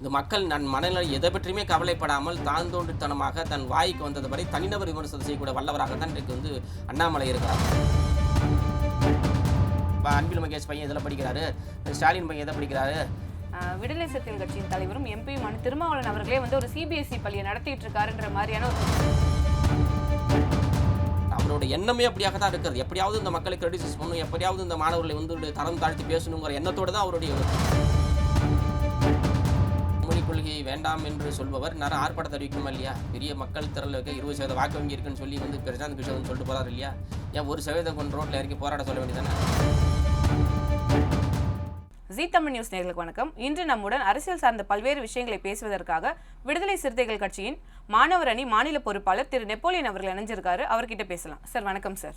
இந்த மக்கள் நன் மனநிலை எதை பற்றியுமே கவலைப்படாமல் தான் தோன்றித்தனமாக தன் வாய்க்கு வந்தது வரை தனிநபர் விமர்சனம் செய்யக்கூடிய வல்லவராக தான் இன்றைக்கு வந்து அண்ணாமலை இருக்கிறார். இப்ப அன்பில் மகேஷ் பையன் இதில் படிக்கிறாரு. ஸ்டாலின் பையன் எதை படிக்கிறாரு? விடுதலை சிறுத்தைகள் கட்சியின் தலைவரும் எம்பியுமான திருமாவளவன் அவர்களே வந்து ஒரு சிபிஎஸ்இ பள்ளியை நடத்திட்டு இருக்காருன்ற மாதிரியான ஒரு அவரோட எண்ணமே அப்படியாக தான் இருக்கிறது. எப்படியாவது இந்த மக்களை கிரிட்டிசைஸ் பண்ணணும் எப்படியாவது இந்த மாணவர்களை வந்து தரம் தாழ்த்தி பேசணுங்கிற எண்ணத்தோடு தான் அவருடைய கொள்கையை வேண்டாம் என்று சொல்பவர் நேரம் ஆர்ப்பாட்டத்தை அறிவிக்கணுமா இல்லையா? பெரிய மக்கள் திரள் இருக்க இருபது சதவீத வாக்கு வங்கி இருக்குன்னு சொல்லி வந்து பிரசாந்த் கிஷோர் சொல்லிட்டு போறாரு இல்லையா? ஏன் ஒரு சதவீதம் கொண்டு ரோட்டில் இறக்கி போராட சொல்ல வேண்டியதானே ஜி தமிழ் நியூஸ் நேர்களுக்கு வணக்கம். இன்று நம்முடன் அரசியல் சார்ந்த பல்வேறு விஷயங்களை பேசுவதற்காக விடுதலை சிறுத்தைகள் கட்சியின் மாணவர் அணி மாநில பொறுப்பாளர் திரு நெப்போலியன் அவர்கள் இணைஞ்சிருக்காரு. அவர்கிட்ட பேசலாம். சார் வணக்கம் சார்.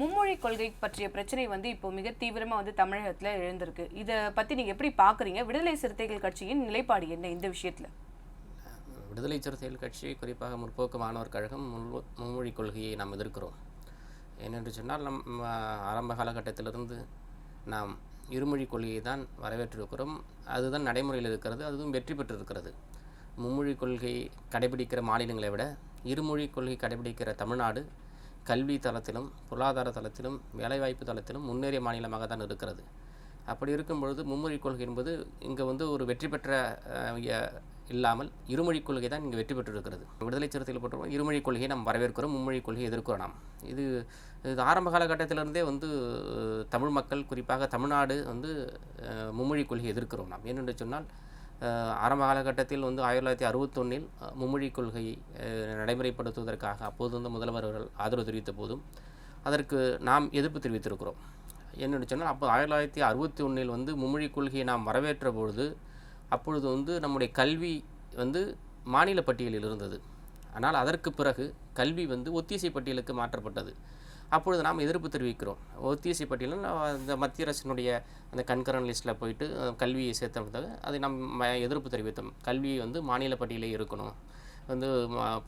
மும்மொழி கொள்கை பற்றிய பிரச்சனை வந்து இப்போ மிக தீவிரமாக வந்து தமிழகத்தில் எழுந்திருக்கு. இதை பற்றி நீங்கள் எப்படி பார்க்குறீங்க விடுதலை சிறுத்தைகள் கட்சியின் நிலைப்பாடு என்ன இந்த விஷயத்தில்? விடுதலை சிறுத்தைகள் கட்சி குறிப்பாக முற்போக்கு மாணவர் கழகம் மும்மொழி கொள்கையை நாம் எதிர்க்கிறோம். ஏனென்று சொன்னால் நம் ஆரம்ப காலகட்டத்திலிருந்து நாம் இருமொழி கொள்கையை தான் வரவேற்றிருக்கிறோம். அதுதான் நடைமுறையில் இருக்கிறது அதுவும் வெற்றி பெற்றிருக்கிறது. மும்மொழி கொள்கை கடைபிடிக்கிற மாநிலங்களை விட இருமொழி கொள்கை கடைபிடிக்கிற தமிழ்நாடு கல்வி தளத்திலும் பொருளாதார தளத்திலும் வேலைவாய்ப்பு தளத்திலும் முன்னேறிய மாநிலமாக தான் இருக்கிறது. அப்படி இருக்கும் பொழுது மும்மொழி கொள்கை என்பது இங்கே வந்து ஒரு வெற்றி பெற்ற இல்லாமல் இருமொழி கொள்கை தான் இங்கே வெற்றி பெற்றிருக்கிறது. விடுதலை சிறுத்தைகள் போட்டுருவோம் இருமொழி கொள்கையை நாம் வரவேற்கிறோம் மும்மொழி கொள்கையை எதிர்க்கிறோம் நாம் இது இது ஆரம்ப காலகட்டத்திலிருந்தே வந்து தமிழ் மக்கள் குறிப்பாக தமிழ்நாடு வந்து அஹ், மும்மொழி கொள்கையை எதிர்க்கிறோம் நாம். ஏனென்று சொன்னால் ஆரம்ப காலகட்டத்தில் வந்து ஆயிரத்தி தொள்ளாயிரத்தி அறுபத்தொன்னில் மும்மொழி கொள்கையை நடைமுறைப்படுத்துவதற்காக அப்போது வந்து முதல்வர் அவர்கள் ஆதரவு தெரிவித்த போதும் அதற்கு நாம் எதிர்ப்பு தெரிவித்திருக்கிறோம். என்னென்னு சொன்னால் அப்போ ஆயிரத்தி தொள்ளாயிரத்தி அறுபத்தி ஒன்றில் வந்து மும்மொழி கொள்கையை நாம் வரவேற்ற பொழுது அப்பொழுது வந்து நம்முடைய கல்வி வந்து மாநில பட்டியலில் இருந்தது. ஆனால் அதற்கு பிறகு கல்வி வந்து ஒத்திசை பட்டியலுக்கு மாற்றப்பட்டது. அப்பொழுது நாம் எதிர்ப்பு தெரிவிக்கிறோம். ஒத்திசை பட்டியலில் அந்த மத்திய அரசினுடைய அந்த கண்கரன் லிஸ்ட்டில் போயிட்டு கல்வியை சேர்த்ததாக அதை நாம் ம- எதிர்ப்பு தெரிவித்தோம். கல்வி வந்து மாநில பட்டியலே இருக்கணும். வந்து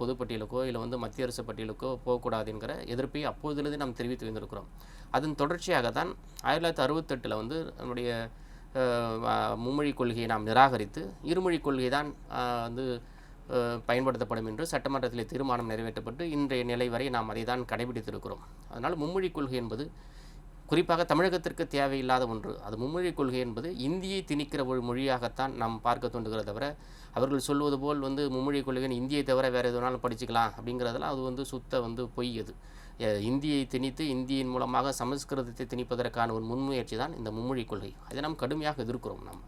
பொதுப்பட்டியலுக்கோ இல்லை வந்து மத்திய அரசு பட்டியலுக்கோ போகக்கூடாதுங்கிற எதிர்ப்பை அப்போதிலிருந்து நாம் தெரிவித்து வந்திருக்கிறோம். அதன் தொடர்ச்சியாக தான் ஆயிரத்தி தொள்ளாயிரத்தி அறுபத்தெட்டில் வந்து நம்முடைய மும்மொழி கொள்கையை நாம் நிராகரித்து இருமொழி கொள்கை தான் வந்து பயன்படுத்தப்படும் என்று சட்டமன்றத்தில் தீர்மானம் நிறைவேற்றப்பட்டு இன்றைய நிலை வரை நாம் அதை தான் கடைபிடித்திருக்கிறோம். அதனால் மும்மொழி கொள்கை என்பது குறிப்பாக தமிழகத்திற்கு தேவையில்லாத ஒன்று. அது மும்மொழி கொள்கை என்பது இந்தியை திணிக்கிற ஒரு மொழியாகத்தான் நாம் பார்க்க தோன்றுகிறத தவிர அவர்கள் சொல்வது போல் வந்து மும்மொழி கொள்கைன்னு இந்தியை தவிர வேறு எதுனாலும் படிச்சுக்கலாம் அப்படிங்கிறதெல்லாம் அது வந்து சுத்த வந்து பொய் அது. இந்தியை திணித்து இந்தியின் மூலமாக சமஸ்கிருதத்தை திணிப்பதற்கான ஒரு முன்முயற்சி தான் இந்த மும்மொழி கொள்கை. அதை நாம் கடுமையாக எதிர்க்கிறோம் நாம்.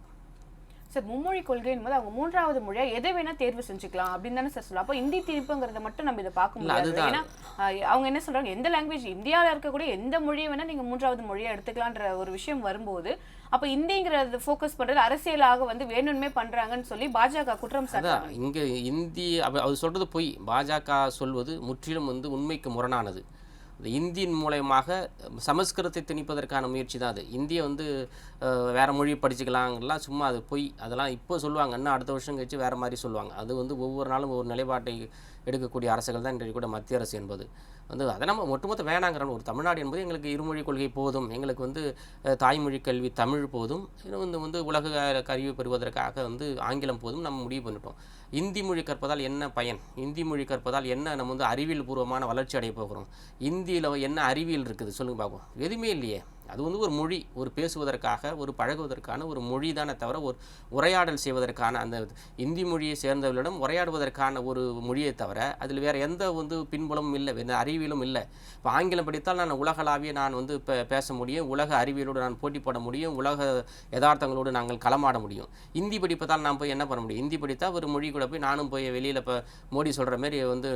சார் மும்மொழி கொள்கை என்பது அவங்க மூன்றாவது மொழியா எதை வேணா தேர்வு செஞ்சுக்கலாம் அப்படின்னு தானே சார் சொல்லுவோம் அப்போ இந்தி திணிப்புங்கிறத மட்டும் நம்ம இதை பார்க்க முடியாது. ஏன்னா அவங்க என்ன சொல்றாங்க? எந்த லாங்குவேஜ் இந்தியாவில் இருக்கக்கூடிய எந்த மொழியை வேணா நீங்க மூன்றாவது மொழியா எடுத்துக்கலான்ற ஒரு விஷயம் வரும்போது அப்ப இந்திங்கிறது ஃபோக்கஸ் பண்றது அரசியலாக வந்து வேணும்னே பண்றாங்கன்னு சொல்லி பாஜக குற்றம் அதான் இங்கே இந்தி அவ- அவர் சொல்கிறது பொய். பாஜக சொல்வது முற்றிலும் வந்து உண்மைக்கு முரணானது. இந்தியின் மூலயமாக சமஸ்கிருதத்தை திணிப்பதற்கான முயற்சி தான் அது. இந்தியை வந்து வேறு மொழி படிச்சுக்கலாங்கலாம் சும்மா அது பொய் அதெல்லாம் இப்போ சொல்லுவாங்க. இன்னும் அடுத்த வருஷம் கழிச்சு வேறு மாதிரி சொல்லுவாங்க. அது வந்து ஒவ்வொரு நாளும் ஒரு நிலைப்பாட்டை எடுக்கக்கூடிய அரசுகள் தான் இன்றைக்கு கூட மத்திய அரசு என்பது. வந்து அதை நம்ம ஒட்டுமொத்த வேணாங்கிறோம் ஒரு தமிழ்நாடு என்பது எங்களுக்கு இருமொழி கொள்கை போதும் எங்களுக்கு வந்து தாய்மொழி கல்வி தமிழ் போதும் வந்து வந்து உலக கல்வி பெறுவதற்காக வந்து ஆங்கிலம் போதும் நம்ம முடிவு பண்ணிட்டோம். இந்தி மொழி கற்பதால் என்ன பயன்? இந்தி மொழி கற்பதால் என்ன நம்ம வந்து அறிவியல் பூர்வமான வளர்ச்சி அடைய போகிறோம்? இந்தியில் என்ன அறிவியல் இருக்குது? சொல்லுங்கள் பார்ப்போம். எதுவுமே இல்லையே. அது வந்து ஒரு மொழி ஒரு பேசுவதற்காக ஒரு பழகுவதற்கான ஒரு மொழி தானே தவிர ஒரு உரையாடல் செய்வதற்கான அந்த இந்தி மொழியை சேர்ந்தவர்களிடம் உரையாடுவதற்கான ஒரு மொழியை தவிர அதில் வேறு எந்த வந்து பின்புலமும் இல்லை எந்த அறிவியலும் இல்லை. இப்போ ஆங்கிலம் படித்தால் நான் உலகளாவிய நான் வந்து இப்போ பேச முடியும் உலக அறிவியலோடு நான் போட்டி போட முடியும் உலக யதார்த்தங்களோடு நாங்கள் களமாட முடியும். இந்தி படிப்பதால் நான் போய் என்ன பண்ண முடியும்? இந்தி படித்தால் ஒரு மொழி கூட போய் நானும் போய் வெளியில் இப்போ மோடி சொல்கிற மாதிரி வந்து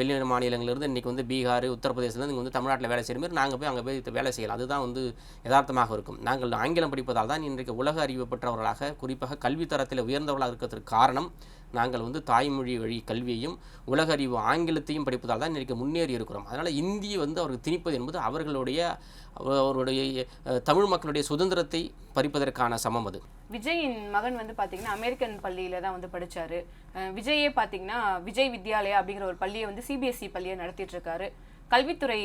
வெளி மாநிலங்களிலிருந்து இன்றைக்கி வந்து பீகார் உத்தரப்பிரதேசிலேருந்து இங்கே வந்து தமிழ்நாட்டில் வேலை செய்கிற மாதிரி நாங்கள் போய் அங்கே போய் வேலை செய்யலாம். அதுதான் வந்து யதார்த்தமாக இருக்கும். நாங்கள் ஆங்கிலம் படிப்பதால் தான் இன்றைக்கு உலக அறிவு பெற்றவர்களாக குறிப்பாக கல்வி தரத்தில் உயர்ந்தவர்களாக இருக்கிறதுக்கு காரணம் நாங்கள் வந்து தாய்மொழி வழி கல்வியையும் உலக அறிவு ஆங்கிலத்தையும் படிப்பதால் தான் இன்றைக்கு முன்னேறி இருக்கிறோம். அதனால் இந்தியை வந்து அவருக்கு திணிப்பது என்பது அவர்களுடைய அவருடைய தமிழ் மக்களுடைய சுதந்திரத்தை பறிப்பதற்கான சமம் அது. விஜயின் மகன் வந்து பார்த்தீங்கன்னா அமெரிக்கன் பள்ளியில தான் வந்து படித்தார் விஜயே பார்த்தீங்கன்னா விஜய் வித்யாலயா அப்படிங்கிற ஒரு பள்ளியை வந்து சிபிஎஸ்சி பள்ளியை நடத்திட்டு இருக்காரு. கல்வித்துறை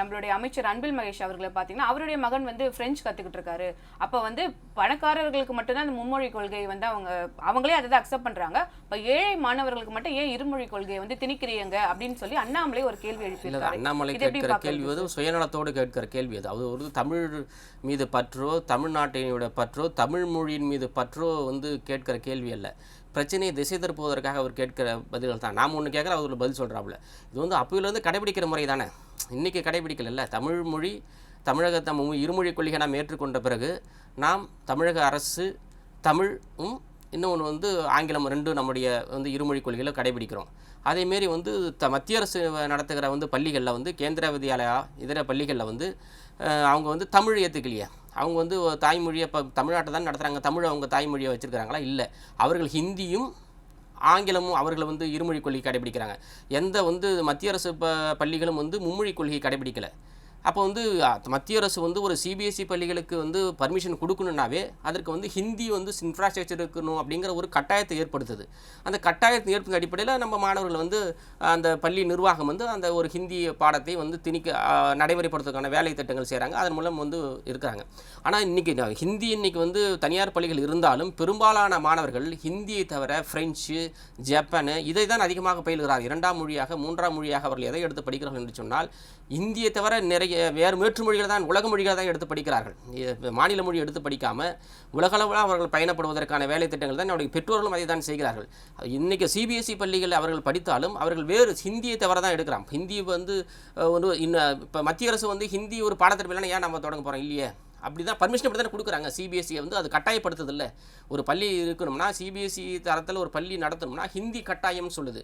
நம்மளுடைய அமைச்சர் அன்பில் மகேஷ் அவர்களை பார்த்தீங்கன்னா அவருடைய மகன் வந்து பிரெஞ்சு கத்துக்கிட்டு இருக்காரு. அப்போ வந்து பணக்காரர்களுக்கு மட்டும்தான் அந்த மும்மொழி கொள்கையை வந்து அவங்க அவங்களே அதை தான் அக்செப்ட் பண்றாங்க. இப்போ ஏழை மாணவர்களுக்கு மட்டும் ஏன் இருமொழி கொள்கையை வந்து திணிக்கிறீங்க அப்படின்னு சொல்லி அண்ணாமலை ஒரு கேள்வி எழுப்பியிருக்காரு அண்ணாமலை கேட்கிற கேள்வி வந்து சுயநலத்தோடு கேட்கிற கேள்வி அது. அது ஒரு தமிழ் மீது பற்றோ தமிழ்நாட்டினோட பற்றோ தமிழ் மொழியின் மீது பற்றோ வந்து கேட்கிற கேள்வி அல்ல. பிரச்சனையை திசை திருப்புவதற்காக அவர் கேட்கிற பதில்கள் தான். நாம் ஒன்று கேட்குற அவர் பதில் சொல்கிறாப்புல இது வந்து அப்போலேருந்து கடைபிடிக்கிற முறை தானே. இன்றைக்கி கடைபிடிக்கல தமிழ் மொழி தமிழகத்தை இருமொழி கொள்கை நாம் ஏற்றுக்கொண்ட பிறகு நாம் தமிழக அரசு தமிழும் இன்னொன்று வந்து ஆங்கிலம் ரெண்டும் நம்முடைய வந்து இருமொழி கொள்கையில் கடைபிடிக்கிறோம். அதேமாரி வந்து த மத்திய அரசு நடத்துகிற வந்து பள்ளிகளில் வந்து கேந்திர வித்யாலயா இதர பள்ளிகளில் வந்து அவங்க வந்து தமிழ் ஏற்றுக்கலையே அவங்க வந்து தாய்மொழியை இப்போ தமிழ்நாட்டை தான் நடத்துகிறாங்க தமிழ் அவங்க தாய்மொழியை வச்சுருக்காங்களா இல்லை. அவர்கள் ஹிந்தியும் ஆங்கிலமும் அவர்கள் வந்து இருமொழி கொள்கை கடைபிடிக்கிறாங்க. எந்த வந்து மத்திய அரசு ப பள்ளிகளும் வந்து மும்மொழி கொள்கை கடைபிடிக்கலை. அப்போ வந்து மத்திய அரசு வந்து ஒரு சிபிஎஸ்சி பள்ளிகளுக்கு வந்து பர்மிஷன் கொடுக்கணுன்னாவே அதற்கு வந்து ஹிந்தி வந்து இன்ஃப்ராஸ்ட்ரக்சர் இருக்கணும் அப்படிங்கிற ஒரு கட்டாயத்தை ஏற்படுத்துது. அந்த கட்டாயத்தை ஏற்படுத்த அடிப்படையில் நம்ம மாணவர்கள் வந்து அந்த பள்ளி நிர்வாகம் வந்து அந்த ஒரு ஹிந்தி பாடத்தை வந்து திணிக்க நடைமுறைப்படுத்துறதுக்கான வேலை திட்டங்கள் செய்கிறாங்க அதன் மூலம் வந்து இருக்கிறாங்க. ஆனால் இன்றைக்கி ஹிந்தி இன்றைக்கி வந்து தனியார் பள்ளிகள் இருந்தாலும் பெரும்பாலான மாணவர்கள் ஹிந்தியை தவிர ஃப்ரெஞ்சு ஜப்பானு இதை தான் அதிகமாக பயில்கிறார் இரண்டாம் மொழியாக மூன்றாம் மொழியாக அவர்கள் எதை எடுத்து படிக்கிறார்கள் என்று சொன்னால் இந்தியை தவிர நிறைய வேறு வேற்று மொழிகள் தான் உலக மொழிகளை தான் எடுத்து படிக்கிறார்கள். மாநில மொழி எடுத்து படிக்காமல் உலகளவில் அவர்கள் பயணப்படுவதற்கான வேலை திட்டங்கள் தான் அவருடைய பெற்றோர்களும் அதை தான் செய்கிறார்கள். இன்றைக்கி சிபிஎஸ்சி பள்ளிகளில் அவர்கள் படித்தாலும் அவர்கள் வேறு ஹிந்தியை தவிர தான் எடுக்கிறான் ஹிந்தி வந்து ஒரு இன்னும் இப்போ மத்திய அரசு வந்து ஹிந்தி ஒரு பாடத்திட்டத்தில் ஏன் நம்ம தொடங்க போகிறோம் இல்லையே. அப்படி தான் பர்மிஷன் அப்படி தானே கொடுக்குறாங்க சிபிஎஸ்சி வந்து அது கட்டாயப்படுத்துதில்ல ஒரு பள்ளி இருக்கணும்னா சிபிஎஸ்சி தரத்தில் ஒரு பள்ளி நடத்தணும்னா ஹிந்தி கட்டாயம்னு சொல்லுது.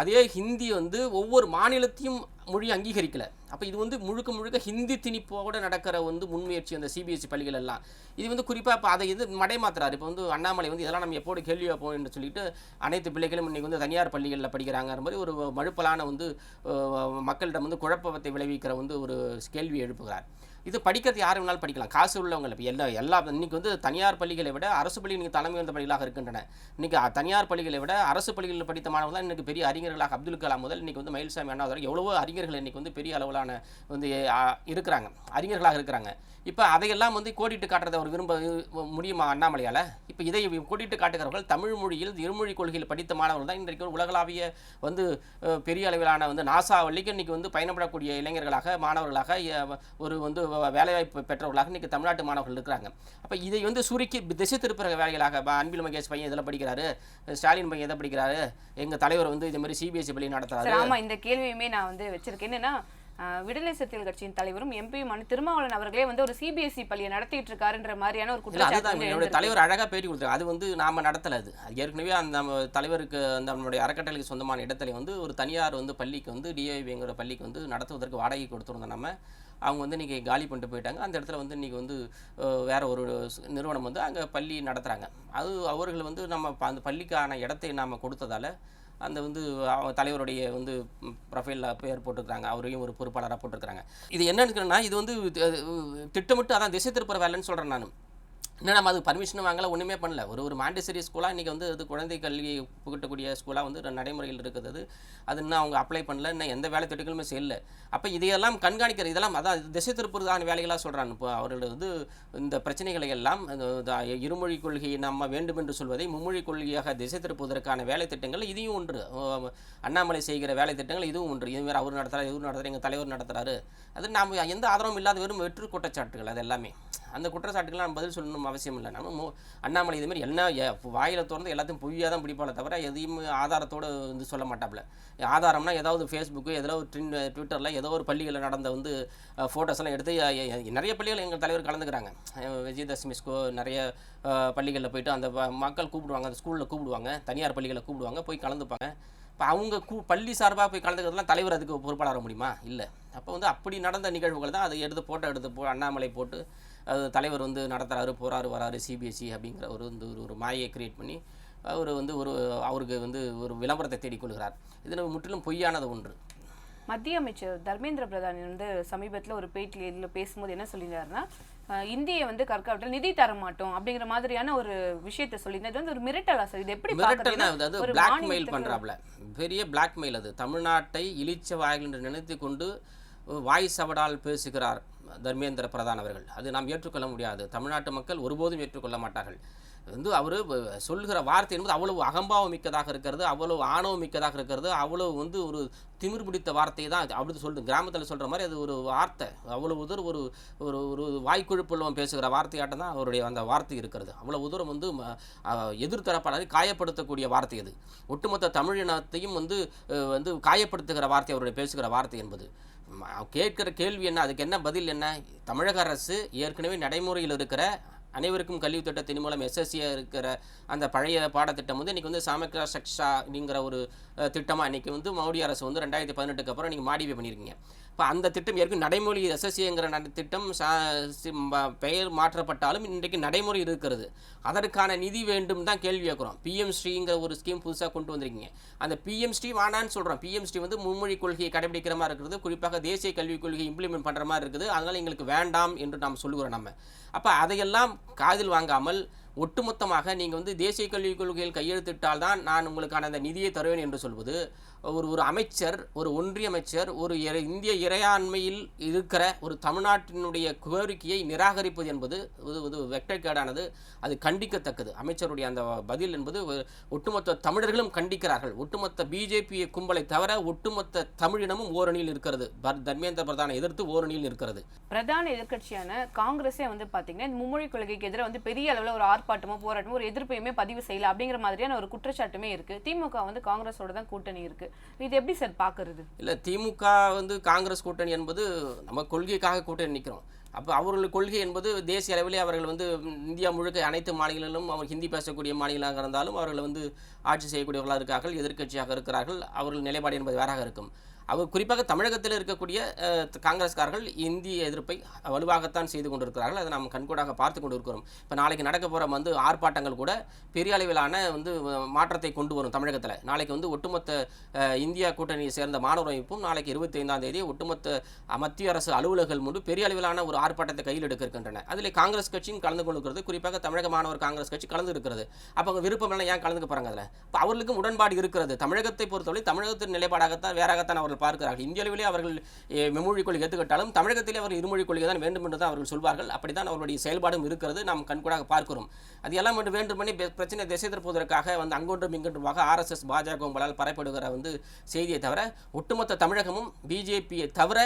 அதே ஹிந்தி வந்து ஒவ்வொரு மாநிலத்தையும் மொழி அங்கீகரிக்கல. அப்போ இது வந்து முழுக்க முழுக்க ஹிந்தி திணிப்போட நடக்கிற வந்து முன்முயற்சி அந்த சிபிஎஸ்சி பள்ளிகள் எல்லாம். இது வந்து குறிப்பாக இப்போ அதை இது மடைமாத்துறாரு. இப்போ வந்து அண்ணாமலை வந்து இதெல்லாம் நம்ம எப்போது கேள்வி வைப்போம் என்று சொல்லிட்டு அனைத்து பிள்ளைகளும் இன்றைக்கி வந்து தனியார் பள்ளிகளில் படிக்கிறாங்கிற மாதிரி ஒரு மழுப்பலான வந்து மக்களிடம் வந்து குழப்பத்தை விளைவிக்கிற வந்து ஒரு கேள்வி எழுப்புகிறார். இது படிக்கிறது யார் வேணாலும் படிக்கலாம். காசு உள்ளவங்க இப்போ எல்லா எல்லா இன்றைக்கி வந்து தனியார் பள்ளிகளை விட அரசு பள்ளி இன்றைக்கி தலைமை வந்த பள்ளிகளாக இருக்கின்றன. இன்னைக்கு தனியார் பள்ளிகளை விட அரசு பள்ளிகளில் படித்த மாணவர்கள் தான் இன்னைக்கு பெரிய அறிஞர்களாக அப்துல் கலாம் முதல் இன்றைக்கி வந்து மயில்சாமி அண்ணா எவ்வளவோ அறிஞர்கள் இன்னைக்கு வந்து பெரிய அளவிலான வந்து இருக்கிறாங்க. அறிஞர்களாக இருக்கிறாங்க. இப்போ அதையெல்லாம் வந்து கோடிட்டு காட்டுறதை அவர் விரும்ப முடியுமா அண்ணாமலையால்? இப்போ இதை கோடிட்டு காட்டுகிறவர்கள் தமிழ் மொழியில் இருமொழி கொள்கையில் படித்த மாணவர்கள் தான் இன்றைக்கு ஒரு உலகளாவிய வந்து பெரிய அளவிலான வந்து நாசா வரைக்கும் இன்னைக்கு வந்து பயணப்படக்கூடிய இளைஞர்களாக மாணவர்களாக ஒரு வந்து வேலைவாய்ப்பு பெற்றவர்களாக இன்னைக்கு தமிழ்நாட்டு மாணவர்கள் இருக்கிறாங்க. அப்போ இதை வந்து சுருக்கி திசை திருப்புற வேலைகளாக அன்பில் மகேஷ் பையன் இதில் படிக்கிறாரு ஸ்டாலின் பையன் எதை படிக்கிறாரு எங்கள் தலைவர் வந்து இது மாதிரி சிபிஎஸ்சி பள்ளி நடத்துறாரு சார் ஆமா இந்த கேள்வியுமே நான் வந்து வச்சிருக்கேன். என்னன்னா விடுதலை சிறுத்தைகள் கட்சியின் தலைவரும் எம்பியுமான திருமாவளவன் அவர்களே வந்து ஒரு சிபிஎஸ்இ பள்ளியை நடத்திட்டு இருக்காருன்ற மாதிரியான ஒரு குற்றச்சாட்டு என்னுடைய. தலைவர் அழகாக பேட்டி கொடுத்தாரு அது வந்து நாம நடத்தலை அது. ஏற்கனவே அந்த நம்ம தலைவருக்கு அந்த நம்மளுடைய அறக்கட்டளைக்கு சொந்தமான இடத்துல வந்து ஒரு தனியார் வந்து பள்ளிக்கு வந்து டிஐவிங்கிற பள்ளிக்கு வந்து நடத்துவதற்கு வாடகை கொடுத்துருந்தோம் நம்ம. அவங்க வந்து இன்றைக்கி காலி பண்ணிட்டு போயிட்டாங்க. அந்த இடத்துல வந்து இன்றைக்கி வந்து வேற ஒரு நிறுவனம் வந்து அங்கே பள்ளி நடத்துகிறாங்க அது அவர்கள் வந்து நம்ம அந்த பள்ளிக்கான இடத்தை நாம் கொடுத்ததால அந்த வந்து தலைவருடைய வந்து ப்ரொஃபைலில் பேர் போட்டிருக்கிறாங்க. அவரையும் ஒரு பொறுப்பாளராக போட்டிருக்கிறாங்க. இது என்னன்னு இது வந்து திட்டமிட்டு அதான் திசை திருப்புற வேலைன்னு சொல்கிறேன் நான். இன்னும் நம்ம அது பர்மிஷன் வாங்கல ஒன்றுமே பண்ணல. ஒரு ஒரு மாண்டிசரி ஸ்கூலாக இன்றைக்கி வந்து அது குழந்தை கல்வி புகட்டக்கூடிய ஸ்கூலாக வந்து நடைமுறையில் இருக்குது. அது இன்னும் அவங்க அப்ளை பண்ணல இன்னும் எந்த வேலை திட்டங்களுமே செய்யல. அப்போ இதையெல்லாம் கண்காணிக்கிற இதெல்லாம் அதான் திசை திருப்புறதான வேலைகளாக சொல்கிறாங்க இப்போ அவர்கள் வந்து இந்த பிரச்சனைகளை எல்லாம் இருமொழி கொள்கையை நம்ம வேண்டும் என்று சொல்வதை மும்மொழி கொள்கையாக திசை திருப்புவதற்கான வேலை திட்டங்கள் இதையும் ஒன்று. அண்ணாமலை செய்கிற வேலை திட்டங்கள் இதுவும் ஒன்று. இதுமாரி அவர் நடத்துகிறார் இவர் நடத்துறாரு எங்கள் தலைவர் நடத்துகிறாரு அது நாம் எந்த ஆதரவும் இல்லாத வெறும் வெற்று குற்றச்சாட்டுகள் அது எல்லாமே. அந்த குற்றச்சாட்டுக்கெல்லாம் நம்ம பதில் சொல்லணும்? அவசியம் இல்லை. நம்ம அண்ணாமலை இது மாதிரி என்ன எ- திறந்து எல்லாத்தையும் பொய்யாக தான் பிடிப்பாளே தவிர எதையும் ஆதாரத்தோடு வந்து சொல்ல மாட்டாப்புல. ஆதாரம்னா ஏதாவது ஃபேஸ்புக்கு ஏதோ ஒரு ட்வின் ட்விட்டரில் ஏதோ ஒரு பள்ளிகளில் நடந்த வந்து ஃபோட்டோஸ் எல்லாம் எடுத்து நிறைய பள்ளிகள் எங்கள் தலைவர் கலந்துக்கிறாங்க. விஜயதசமி ஸ்கூ நிறைய பள்ளிகளில் போயிட்டு அந்த மக்கள் கூப்பிடுவாங்க அந்த ஸ்கூலில் கூப்பிடுவாங்க தனியார் பள்ளிகளை கூப்பிடுவாங்க போய் கலந்துப்பாங்க. இப்போ அவங்க கூ பள்ளி சார்பாக போய் கலந்துக்கிறதுலாம் தலைவர் அதுக்கு பொறுப்பாளர வர முடியுமா? இல்லை. அப்போ வந்து அப்படி நடந்த நிகழ்வுகள் தான் அதை எடுத்து ஃபோட்டோ எடுத்து போ அண்ணாமலை போட்டு அது தலைவர் வந்து நடத்துறாரு போறாரு வராரு சிபிஎஸ்சி அப்படிங்கிற ஒரு வந்து ஒரு ஒரு மாயை கிரியேட் பண்ணி அவர் வந்து ஒரு அவருக்கு வந்து ஒரு விளம்பரத்தை தேடிக்கொள்கிறார் இது முற்றிலும் பொய்யானது ஒன்று. மத்திய அமைச்சர் தர்மேந்திர பிரதான் வந்து சமீபத்துல ஒரு பேட்டியில் பேசும்போது என்ன சொல்லியிருந்தாருன்னா இந்தியை வந்து கற்காவிட்டால் நிதி தர மாட்டோம் அப்படிங்கிற மாதிரியான ஒரு விஷயத்தை சொல்லியிருந்தது இது வந்து ஒரு மிரட்டலா சார்? இது எப்படி மிரட்டல்னா பார்க்கறது அது ஒரு பிளாக்மெயில் பண்றாப்ல. பெரிய பிளாக்மெயில் அது. தமிழ்நாட்டை இழிச்ச வாயில் என்று நினைத்து கொண்டு வாய் சவடால் பேசுகிறார். தர்மேந்திர பிரதான் அவர்கள். அது நாம் ஏற்றுக்கொள்ள முடியாது. தமிழ்நாட்டு மக்கள் ஒருபோதும் ஏற்றுக்கொள்ள மாட்டார்கள். வந்து அவர் சொல்கிற வார்த்தை என்பது அவ்வளவு அகம்பாவம் மிக்கதாக இருக்கிறது அவ்வளவு ஆணவம் மிக்கதாக இருக்கிறது அவ்வளவு வந்து ஒரு திமிர் பிடித்த வார்த்தையை தான் அப்படி சொல்லு கிராமத்தில் சொல்கிற மாதிரி அது ஒரு வார்த்தை. அவ்வளவு தூரம் ஒரு ஒரு ஒரு வாய்க்குழுப்புள்ளவன் பேசுகிற வார்த்தையாட்டம் தான் அவருடைய அந்த வார்த்தை இருக்கிறது. அவ்வளவு தூரம் வந்து எதிர்த்தரப்பாளரை காயப்படுத்தக்கூடிய வார்த்தை அது. ஒட்டுமொத்த தமிழினத்தையும் வந்து வந்து காயப்படுத்துகிற வார்த்தை அவருடைய பேசுகிற வார்த்தை என்பது. கேட்கிற கேள்வி என்ன? அதுக்கு என்ன பதில் என்ன? தமிழக அரசு ஏற்கனவே நடைமுறையில் இருக்கிற அனைவருக்கும் கல்வி திட்டத்தின் மூலம் எஸ்எஸ்சியாக இருக்கிற அந்த பழைய பாடத்திட்டம் வந்து இன்றைக்கி வந்து சாமக்கா சக்ஷா அப்படிங்கிற ஒரு திட்டமாக இன்றைக்கி வந்து மோடி அரசு வந்து ரெண்டாயிரத்தி பதினெட்டுக்கு அப்புறம் நீங்கள் மாடிஃபை பண்ணியிருக்கீங்க இப்போ அந்த திட்டம் ஏற்கனவே நடைமுறை எஸ்எஸ்சிங்கிற திட்டம் சா- பெயர் மாற்றப்பட்டாலும் இன்றைக்கு நடைமுறை இருக்கிறது. அதற்கான நிதி வேண்டும் தான் கேள்வி கேட்குறோம். பிஎம் ஸ்ரீங்கிற ஒரு ஸ்கீம் புதுசாக கொண்டு வந்திருக்கீங்க. அந்த பிஎம் ஸ்ரீ வேணான்னு சொல்கிறோம் பிஎம் ஸ்ரீ வந்து மும்மொழி கொள்கையை கடைபிடிக்கிற மாதிரி இருக்கிறது குறிப்பாக தேசிய கல்விக் கொள்கையை இம்ப்ளிமெண்ட் பண்ணுற மாதிரி இருக்குது. அதனால் எங்களுக்கு வேண்டாம் என்று நாம் சொல்லுகிறோம் நம்ம. அப்போ அதையெல்லாம் காதில் வாங்காமல் ஒட்டுமொத்தமாக நீங்கள் வந்து தேசிய கல்விக் கொள்கையில் கையெழுத்திட்டால் தான் நான் உங்களுக்கான அந்த நிதியை தருவேன் என்று சொல்வது. ஒரு ஒரு அமைச்சர் ஒரு ஒன்றிய அமைச்சர் ஒரு இறை- இந்திய இறையாண்மையில் இருக்கிற ஒரு தமிழ்நாட்டினுடைய கோரிக்கையை நிராகரிப்பது என்பது இது இது அது கண்டிக்கத்தக்கது. அமைச்சருடைய அந்த பதில் என்பது ஒட்டுமொத்த தமிழர்களும் கண்டிக்கிறார்கள். ஒட்டுமொத்த பிஜேபி கும்பலை தவிர ஒட்டுமொத்த தமிழினமும் ஓரணியில் இருக்கிறது. தர்மேந்திர பிரதானை எதிர்த்து ஓரணியில் இருக்கிறது பிரதான எதிர்க்கட்சியான காங்கிரஸே வந்து பார்த்தீங்கன்னா இந்த மும்மொழி கொள்கைக்கு எதிராக வந்து பெரிய அளவில் ஒரு ஆர்ப்பாட்டமோ போராட்டமோ ஒரு எதிர்ப்பையுமே பதிவு செய்யல அப்படிங்கிற மாதிரியான ஒரு குற்றச்சாட்டுமே இருக்கு. திமுக வந்து காங்கிரஸோட தான் கூட்டணி இருக்கு. இது எப்படி சார் பார்க்கறது? இல்லை திமுக வந்து காங்கிரஸ் கூட்டணி என்பது நம்ம கொள்கைக்காக கூட்டணி நிற்கிறோம் அப்போ அவர்கள் கொள்கை என்பது தேசிய அளவிலே அவர்கள் வந்து இந்தியா முழுக்க அனைத்து மாநிலங்களிலும் அவர் ஹிந்தி பேசக்கூடிய மாநிலங்களாக இருந்தாலும் அவர்கள் வந்து ஆட்சி செய்யக்கூடியவர்களாக இருக்கிறார்கள் எதிர்க்கட்சியாக இருக்கிறார்கள் அவர்கள் நிலைப்பாடு என்பது வேறாக இருக்கும். அவர் குறிப்பாக தமிழகத்தில் இருக்கக்கூடிய காங்கிரஸ்காரர்கள் இந்திய எதிர்ப்பை வலுவாகத்தான் செய்து கொண்டிருக்கிறார்கள். அதை நாம் கண்கூடாக பார்த்து கொண்டு இருக்கிறோம் இப்போ நாளைக்கு நடக்க போகிற வந்து ஆர்ப்பாட்டங்கள் கூட பெரிய அளவிலான வந்து மாற்றத்தை கொண்டு வரும் தமிழகத்தில். நாளைக்கு வந்து ஒட்டுமொத்த இந்தியா கூட்டணியை சேர்ந்த மாணவர் அமைப்பும் நாளைக்கு இருபத்தி ஐந்தாம் தேதி ஒட்டுமொத்த மத்திய அரசு அலுவலர்கள் முன்பு பெரிய அளவிலான ஒரு ஆர்ப்பாட்டத்தை கையில் எடுக்க இருக்கின்றன. அதில் காங்கிரஸ் கட்சியும் கலந்து கொண்டிருக்கிறது. குறிப்பாக தமிழக மாணவர் காங்கிரஸ் கட்சி கலந்து இருக்கிறது. அப்போ அவங்க விருப்பம் இல்லை ஏன் கலந்துக்க போகிறாங்க அதில்? இப்போ அவர்களுக்கும் உடன்பாடு இருக்கிறது. தமிழகத்தை பொறுத்தவரை தமிழகத்தின் நிலைப்பாடாகத்தான் வேறாகத்தான் அவர்கள் பார்க்கிறார்கள். இந்திய அளவிலே அவர்கள் எ, மும்மொழி கொள்கை ஏற்றுக்கிட்டாலும் தமிழகத்திலே அவர் இருமொழி கொள்கை தான் வேண்டும் என்று தான் அவர்கள் சொல்வார்கள். அப்படித்தான் அவர்களுடைய செயல்பாடும் இருக்கிறது. நாம் கண்கூடாக பார்க்கிறோம். அது எல்லாம் மட்டும் வேண்டும் பண்ணி பிரச்சனை திசை திருப்புவதற்காக வந்து அங்கொன்றும் இங்கொன்றுமாக ஆர்எஸ்எஸ் பாஜக கும்பலால் பரப்படுகிற வந்து செய்தியை தவிர ஒட்டுமொத்த தமிழகமும் பிஜேபியை தவிர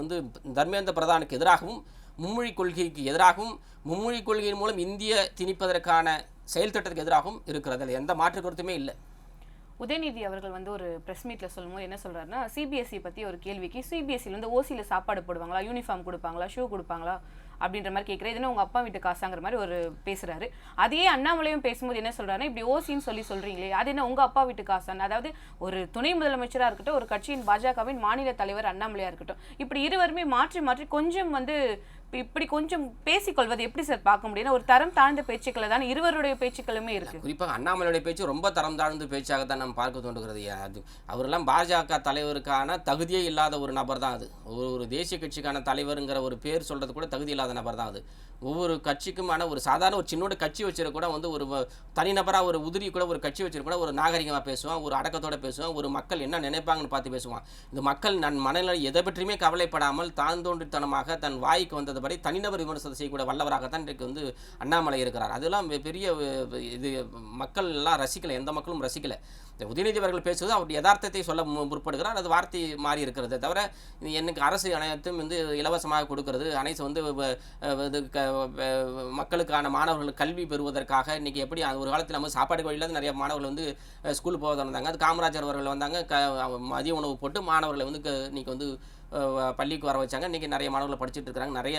வந்து தர்மேந்திர பிரதானுக்கு எதிராகவும் மும்மொழி கொள்கைக்கு எதிராகவும் மும்மொழி கொள்கையின் மூலம் இந்திய திணிப்பதற்கான செயல் திட்டத்துக்கு எதிராகவும் இருக்கிறது. அதில் எந்த மாற்று கருத்துமே இல்லை. உதயநிதி அவர்கள் வந்து ஒரு ப்ரெஸ் மீட்டில் சொல்லும்போது என்ன சொல்கிறாருன்னா சிபிஎஸ்சி பற்றி ஒரு கேள்விக்கு சிபிஎஸ்சியில் வந்து ஓசியில் சாப்பாடு போடுவாங்களா யூனிஃபார்ம் கொடுப்பாங்களா ஷூ கொடுப்பாங்களா அப்படின்ற மாதிரி கேட்குறேன் இதுன்னு உங்கள் அப்பா வீட்டு காசாங்கிற மாதிரி ஒரு பேசுகிறாரு அதையே அண்ணாமலையும் பேசும்போது என்ன சொல்கிறாருன்னா இப்படி ஓசின்னு சொல்லி சொல்கிறீங்களே அது என்ன உங்கள் அப்பா வீட்டு காசான்னு? அதாவது ஒரு துணை முதலமைச்சராக இருக்கட்டும் ஒரு கட்சியின் பாஜகவின் மாநில தலைவர் அண்ணாமலையாக இருக்கட்டும் இப்படி இருவருமே மாற்றி மாற்றி கொஞ்சம் வந்து இப்படி கொஞ்சம் பேசிக்கொள்வது எப்படி சார் பார்க்க முடியும் ஒரு தரம் தாழ்ந்த பேச்சுக்களை தான் இருவருடைய பேச்சுக்களுமே இருக்கு. குறிப்பாக அண்ணாமலையுடைய பேச்சு ரொம்ப தரம் தாழ்ந்த பேச்சாகத்தான் நம்ம பார்க்க தோன்றுகிறது. அது அவரெல்லாம் பாஜக தலைவருக்கான தகுதியே இல்லாத ஒரு நபர் தான் அது. ஒரு ஒரு தேசிய கட்சிக்கான தலைவருங்கிற ஒரு பேர் சொல்கிறது கூட தகுதி இல்லாத நபர் தான் அது. ஒவ்வொரு கட்சிக்குமான ஒரு சாதாரண ஒரு சின்னோட கட்சி வச்சிருக்க கூட வந்து ஒரு தனிநபராக ஒரு உதிரி கூட ஒரு கட்சி வச்சிருக்க கூட ஒரு நாகரிகமாக பேசுவான் ஒரு அடக்கத்தோட பேசுவான் ஒரு மக்கள் என்ன நினைப்பாங்கன்னு பார்த்து பேசுவான். இந்த மக்கள் நன் மனநிலை எதை பற்றியுமே கவலைப்படாமல் தாந்தோன்றித்தனமாக தன் வாய்க்கு வந்தது வந்ததுபடி தனிநபர் விமர்சனம் செய்யக்கூடிய வல்லவராகத்தான் இன்றைக்கு வந்து அண்ணாமலை இருக்கிறார். அதெல்லாம் பெரிய இது மக்கள் எல்லாம் ரசிக்கலை எந்த மக்களும் ரசிக்கலை. இந்த உதயநிதி அவர்கள் பேசுவது அவர் யதார்த்தத்தை சொல்ல முற்படுகிறார் அது வார்த்தை மாறி இருக்கிறது தவிர எனக்கு அரசு அனைத்தும் வந்து இலவசமாக கொடுக்கிறது. அனைத்து வந்து வ- இது க- மக்களுக்கான மாணவர்கள் கல்வி பெறுவதற்காக இன்றைக்கி எப்படி அது ஒரு காலத்தில் நம்ம சாப்பாடு வழியில் நிறைய மாணவர்கள் வந்து ஸ்கூல் போக வந்தாங்க. அது காமராஜர் அவர்கள் வந்தாங்க. க மதிய உணவு போட்டு மாணவர்களை வந்து க- இன்னைக்கு வந்து பள்ளிக்கு வர வச்சாங்க. இன்றைக்கி நிறைய மாணவர்கள் படிச்சுட்டு இருக்கிறாங்க. நிறைய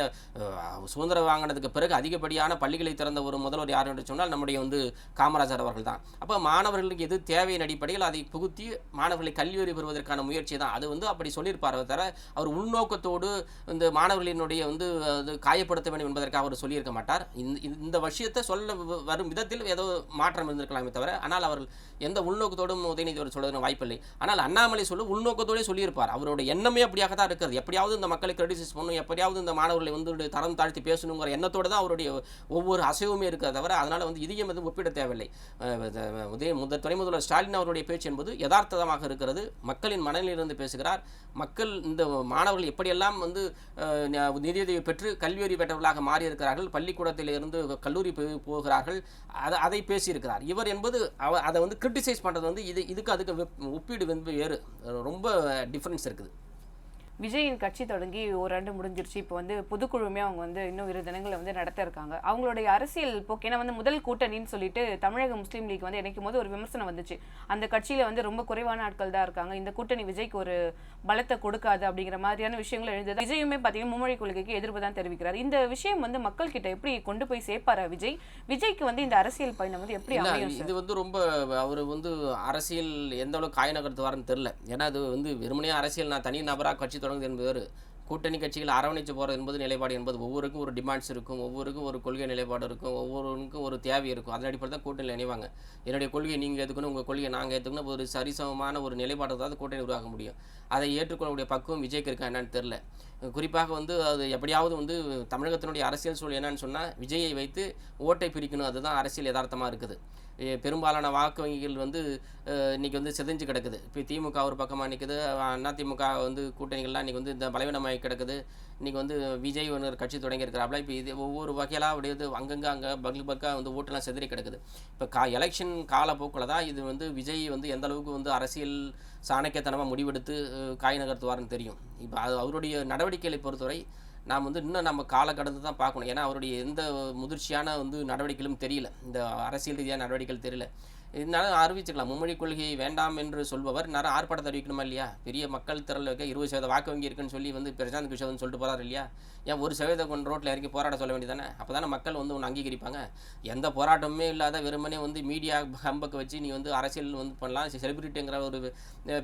சுதந்திர சுதந்திரம் வாங்கினதுக்கு பிறகு அதிகப்படியான பள்ளிகளை திறந்த ஒரு முதல்வர் யார் என்று சொன்னால் நம்முடைய வந்து காமராஜர் அவர்கள் தான். அப்போ மாணவர்களுக்கு எது தேவையின் அடிப்படையில் அதை புகுத்தி மாணவர்களை கல்வியறி பெறுவதற்கான முயற்சி தான். அது வந்து அப்படி சொல்லியிருப்பார். தவிர அவர் உள்நோக்கத்தோடு இந்த மாணவர்களினுடைய வந்து அது காயப்படுத்த வேண்டும் என்பதற்காக அவர் சொல்லியிருக்க மாட்டார். இந்த இந்த விஷயத்தை சொல்ல வரும் விதத்தில் ஏதோ மாற்றம் இருந்திருக்கலாமே தவிர ஆனால் அவர் எந்த உள்நோக்கத்தோடும் உதயநிதி அவர் சொல்வதற்கு வாய்ப்பில்லை. ஆனால் அண்ணாமலை சொல்லு உள்நோக்கத்தோடே சொல்லியிருப்பார். அவருடைய எண்ணமே அப்படியாக தான் இருக்கிறது எப்படியாவது இந்த மக்களை கிரிட்டிசைஸ் பண்ணணும் எப்படியாவது இந்த மாணவர்களை வந்து தரம் தாழ்த்தி பேசணுங்கிற எண்ணத்தோடு தான் அவருடைய ஒவ்வொரு அசைவுமே இருக்கிறத தவிர அதனால் வந்து இதையும் எதுவும் ஒப்பிட தேவையில்லை. உதய முத துணை முதல்வர் ஸ்டாலின் அவருடைய பேச்சு என்பது யதார்த்தமாக இருக்கிறது. மக்களின் மனநிலிருந்து பேசுகிறார். மக்கள் இந்த மாணவர்கள் எப்படியெல்லாம் வந்து நிதியுதவி பெற்று கல்வியறி பெற்றவர்களாக மாறியிருக்கிறார்கள் பள்ளிக்கூடத்தில் இருந்து கல்லூரி போகிறார்கள் அதை அதை பேசியிருக்கிறார். இவர் என்பது அவ அதை வந்து கிரிட்டிசைஸ் பண்ணுறது வந்து இது இதுக்கு அதுக்கு ஒப்பீடு வந்து வேறு. ரொம்ப டிஃப்ரென்ஸ் இருக்குது. விஜயின் கட்சி தொடங்கி ஓராண்டு முடிஞ்சிருச்சு. இப்போ வந்து பொதுக்குழுவுமே அவங்க வந்து இன்னும் இரு தினங்களை வந்து நடத்த இருக்காங்க. அவங்களுடைய அரசியல் போக்கு ஏன்னா வந்து முதல் கூட்டணின்னு சொல்லிட்டு தமிழக முஸ்லீம் லீக் வந்து இணைக்கும் போது ஒரு விமர்சனம் வந்துச்சு. அந்த கட்சியில வந்து ரொம்ப குறைவான ஆட்கள் தான் இருக்காங்க. இந்த கூட்டணி விஜய்க்கு ஒரு பலத்தை கொடுக்காது அப்படிங்கிற மாதிரியான விஷயங்கள் எழுந்தது. விஜயுமே பார்த்தீங்கன்னா மும்மொழி கொள்கைக்கு எதிர்ப்பு தான் தெரிவிக்கிறார். இந்த விஷயம் வந்து மக்கள் கிட்ட எப்படி கொண்டு போய் சேர்ப்பாரா விஜய்? விஜய்க்கு வந்து இந்த அரசியல் பயணம் வந்து எப்படி இது வந்து ரொம்ப அவர் வந்து அரசியல் எந்த அளவுக்கு காய் நகர்த்துவாருன்னு தெரில ஏன்னா அது வந்து வெறுமனே அரசியல் நான் தனி நபராக கட்சி தொடங்குது என்பது கூட்டணி கட்சிகள் அரவணைச்சு போகிறது என்பது நிலைப்பாடு என்பது ஒவ்வொருக்கும் ஒரு டிமாண்ட்ஸ் இருக்கும் ஒவ்வொருக்கும் ஒரு கொள்கை நிலைப்பாடு இருக்கும் ஒவ்வொருக்கும் ஒரு தேவை இருக்கும். அதன் அடிப்படையில் தான் கூட்டணியில் இணைவாங்க. என்னுடைய கொள்கையை நீங்கள் ஏற்றுக்கணும் உங்கள் கொள்கையை நாங்கள் ஏற்றுக்கணும் ஒரு சரிசமமான ஒரு நிலைப்பாடு தான் கூட்டணி உருவாக்க முடியும். அதை ஏற்றுக்கொள்ளக்கூடிய பக்குவம் விஜய்க்கு இருக்கா என்னன்னு தெரில குறிப்பாக வந்து அது எப்படியாவது வந்து தமிழகத்தினுடைய அரசியல் சூழல் என்னன்னு சொன்னால் விஜயை வைத்து ஓட்டை பிரிக்கணும். அதுதான் அரசியல் யதார்த்தமாக இருக்குது. பெரும்பாலான வாக்கு வங்கிகள் வந்து இன்றைக்கி இன்னைக்கு வந்து சிதைஞ்சு கிடக்குது. இப்போ திமுக ஒரு பக்கமாக நிற்குது அதிமுக வந்து கூட்டணிகள்லாம் இன்றைக்கி வந்து இந்த பலவீனமாகி கிடக்குது. இன்னைக்கு வந்து விஜய் ஒன்று கட்சி தொடங்கியிருக்கிறாப்புல இப்போ இது ஒவ்வொரு வகையெல்லாம் அப்படியே இது அங்கங்கே அங்கே பக்கு பக்கா வந்து ஓட்டெல்லாம் சிதறி கிடக்குது. இப்போ கா எலெக்ஷன் காலப்போக்கில் தான் இது வந்து விஜய் வந்து எந்த அளவுக்கு வந்து அரசியல் சாணக்கியத்தனமாக முடிவெடுத்து காய் நகர்த்துவார்னு தெரியும். இப்போ அது அவருடைய நடவடிக்கைகளை பொறுத்தவரை நாம் வந்து இன்னும் நம்ம கால கடந்து தான் பார்க்கணும். ஏன்னா அவருடைய எந்த முதிர்ச்சியான வந்து நடவடிக்கைகளும் தெரியல. இந்த அரசியல் ரீதியான நடவடிக்கைகள் தெரியல. இருந்தாலும் அறிவிச்சுக்கலாம் மும்மொழி கொள்கையை வேண்டாம் என்று சொல்பவர் நேரம் ஆர்ப்பாட்டத்தை அறிவிக்கணுமா இல்லையா? பெரிய மக்கள் திரள் வைக்க இருபது சதவீத வாக்கு வங்கி இருக்குன்னு சொல்லி வந்து பிரசாந்த் கிஷோர்னு சொல்லிட்டு போறாரு இல்லையா? ஏன் ஒரு சதவீதம் கொண்டு ரோட்டில் இறங்கி போராட சொல்ல வேண்டியதானே அப்போ தானே மக்கள் வந்து ஒன்று அங்கீகரிப்பாங்க. எந்த போராட்டமுமே இல்லாத வெறுமனே வந்து மீடியா ஹம்பக்கு வச்சு நீ வந்து அரசியல் வந்து பண்ணலாம். செலிபிரிட்டிங்கிற ஒரு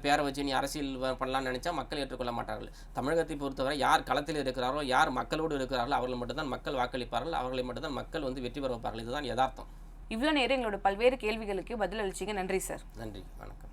பேரை வச்சு நீ அரசியல் பண்ணலாம்னு நினச்சா மக்கள் ஏற்றுக்கொள்ள மாட்டார்கள். தமிழகத்தை பொறுத்தவரை யார் களத்தில் இருக்கிறாரோ யார் மக்களோடு இருக்கிறார்களோ அவர்கள் மட்டும்தான் மக்கள் வாக்களிப்பார்கள். அவர்களை மட்டும்தான் மக்கள் வந்து வெற்றி பெற வைப்பார்கள். இதுதான் யதார்த்தம். இவ்வளோ நேரம் எங்களோட பல்வேறு கேள்விகளுக்கு பதில் அளிச்சிங்க நன்றி சார். நன்றி வணக்கம்.